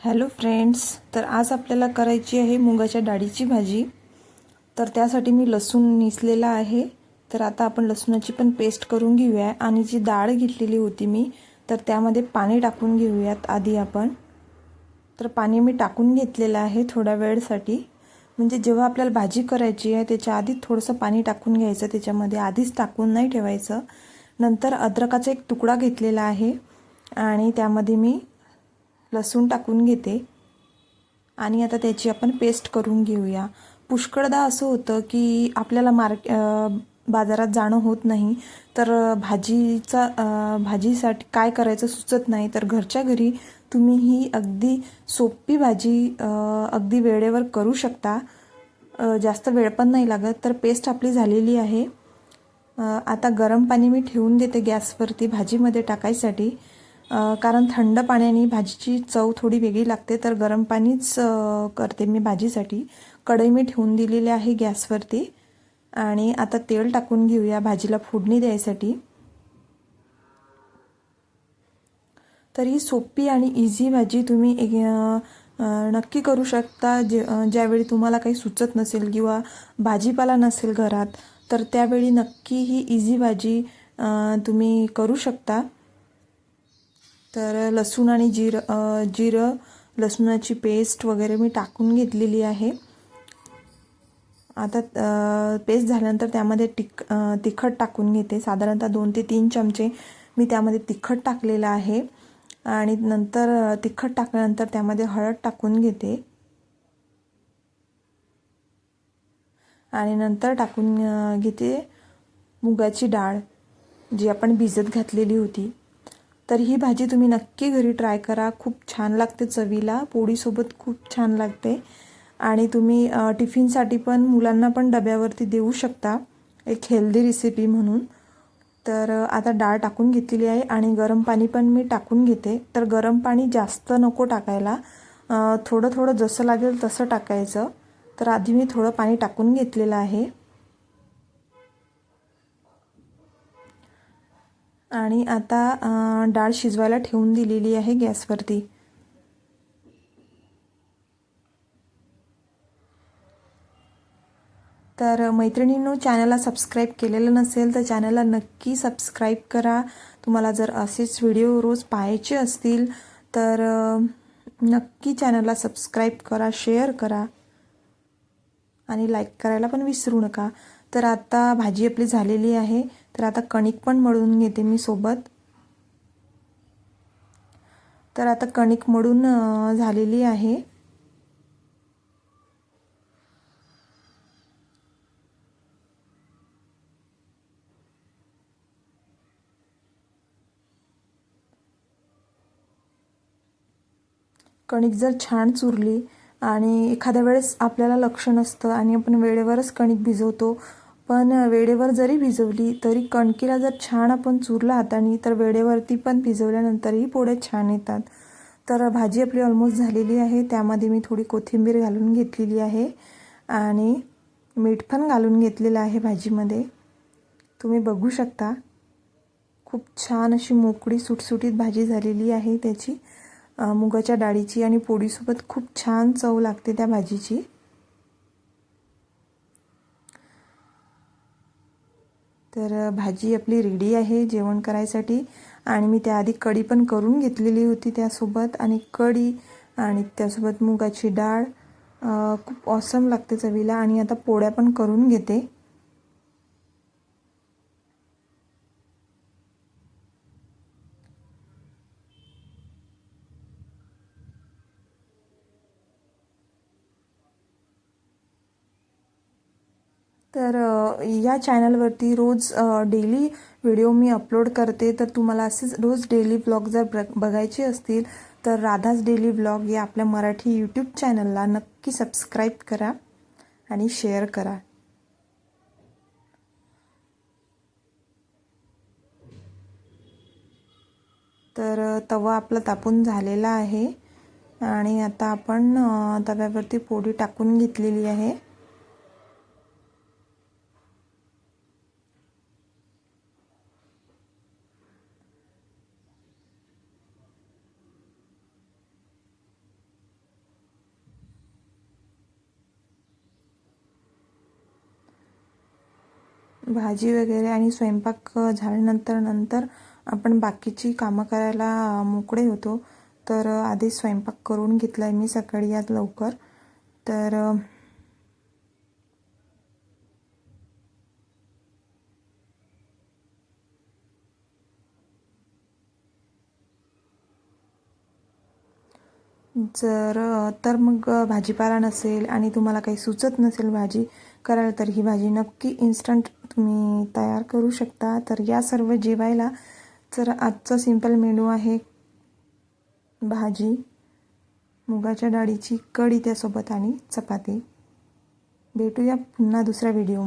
Hello friends तर आज आपल्याला करायची आहे मुगाच्या डाळीची भाजी. तर त्यासाठी मी लसूण निसलेला आहे. तर आता आपण लसूणाची पण पेस्ट करून घेऊया. आणि जी डाळ घेतलेली होती मी तर त्यामध्ये पाणी टाकून घेऊयात आधी आपण. तर पाणी मी टाकून घेतलेलं आहे थोड्या वेळसाठी. म्हणजे जेव्हा आपल्याला भाजी करायची आहे त्याच्या आधी थोडंसं पाणी टाकून घ्यायचं. त्याच्यामध्ये आधीच टाकून नाही ठेवायचं. नंतर अद्रकाचा एक तुकडा घेतलेला आहे. आणि त्यामध्ये मी लसूण टाकून घेते. आणि आता त्याची आपण पेस्ट करून घेऊया. पुष्कळदा असं होतं की आपल्याला मार्क बाजारात जाणं होत नाही. तर भाजीचा भाजीसाठी काय करायचं सुचत नाही. तर घरच्या घरी तुम्ही ही अगदी सोपी भाजी अगदी वेळेवर करू शकता. जास्त वेळ पण नाही लागत. तर पेस्ट आपली झालेली आहे. आता गरम पाणी मी ठेवून देते गॅसवरती भाजीमध्ये टाकायसाठी. कारण थंड पाण्याने भाजीची चव थोडी वेगळी लागते तर गरम पाणीच करते मी भाजीसाठी. कढई मी ठेवून दिलेली आहे गॅसवरती. आणि आता तेल टाकून घेऊया भाजीला फोडणी द्यायसाठी. तर ही सोपी आणि इझी भाजी तुम्ही एक नक्की करू शकता. जे ज्यावेळी तुम्हाला काही सुचत नसेल किंवा भाजीपाला नसेल घरात तर त्यावेळी नक्की ही इझी भाजी तुम्ही करू शकता. तर लसूण आणि जिरं जिरं लसूणाची पेस्ट वगैरे मी टाकून घेतलेली आहे. आता पेस्ट झाल्यानंतर त्यामध्ये टिक तिखट टाकून घेते. साधारणतः दोन ते तीन चमचे मी त्यामध्ये तिखट टाकलेलं आहे. आणि नंतर तिखट टाकल्यानंतर त्यामध्ये हळद टाकून घेते. आणि नंतर टाकून घेते मुगाची डाळ जी आपण भिजत घातलेली होती. तर ही भाजी तुम्ही नक्की घरी ट्राय करा. खूप छान लागते चवीला. पोळीसोबत खूप छान लागते. आणि तुम्ही टिफिनसाठी पण मुलांना पण डब्यावरती देऊ शकता. एक हेल्दी रेसिपी म्हणून. तर आता डाळ टाकून घेतलेली आहे आणि गरम पाणी पण मी टाकून घेते. तर गरम पाणी जास्त नको टाकायला. थोडं थोडं जसं लागेल तसं टाकायचं. तर आधी मी थोडं पाणी टाकून घेतलेलं आहे. आणि आता डाळ शिजवायला ठेवून दिलेली आहे गॅसवरती. तर मैत्रिणींनो चॅनलला सबस्क्राईब केलेलं नसेल तर चॅनलला नक्की सबस्क्राईब करा. तुम्हाला जर असेच व्हिडिओ रोज पाहायचे असतील तर नक्की चॅनलला सबस्क्राईब करा शेअर करा. आणि लाईक करायला पण विसरू नका. तर आता भाजी आपली झालेली आहे. तर आता कणिक पण मळून घेते मी सोबत. तर आता कणिक मळून झालेली आहे. कणिक जर छान चुरली आणि एखाद्या वेळेस आपल्याला लक्ष नसतं आणि आपण वेळेवरच कणिक भिजवतो पण वेळेवर जरी भिजवली तरी कणकीला जर छान आपण चुरला हाताने तर वेळेवरती पण भिजवल्यानंतरही पोळे छान येतात. तर भाजी आपली ऑलमोस्ट झालेली आहे. त्यामध्ये मी थोडी कोथिंबीर घालून घेतलेली आहे आणि मीठ पण घालून घेतलेलं आहे भाजीमध्ये. तुम्ही बघू शकता खूप छान अशी मोकळी सुटसुटीत भाजी झालेली आहे त्याची. मुगाच्या डाळीची आणि पोळीसोबत खूप छान चव लागते त्या भाजीची. तर भाजी आपली रेडी आहे जेवण करायसाठी. आणि मी त्याआधी कढी पण करून घेतलेली होती त्यासोबत. आणि कढी आणि त्यासोबत मुगाची डाळ खूप ऑसम लागते चवीला. आणि आता पोळ्या पण करून घेते. तर या चॅनलवरती रोज डेली व्हिडिओ मी अपलोड करते. तर तुम्हाला असेच रोज डेली ब्लॉग जर बघायचे असतील तर राधाज डेली ब्लॉग या आपल्या मराठी यूट्यूब चॅनलला नक्की सबस्क्राईब करा आणि शेअर करा. तर तवा आपला तापून झालेला आहे आणि आता आपण तव्यावरती पोळी टाकून घेतलेली आहे. भाजी वगैरे आणि स्वयंपाक झाल्यानंतर नंतर आपण बाकीची कामं करायला मोकळे होतो. तर आधी स्वयंपाक करून घेतला आहे मी सकाळी आज लवकर. तर जर तर मग भाजीपाला नसेल आणि तुम्हाला काही सुचत नसेल भाजी करायला तर ही भाजी नक्की इन्स्टंट तुम्ही तयार करू शकता. तर या सर्व जेवायला तर आजचा सिंपल मेनू आहे भाजी मुगाच्या डाळीची कढी त्यासोबत आणि चपाती. भेटूया पुन्हा दुसऱ्या व्हिडिओ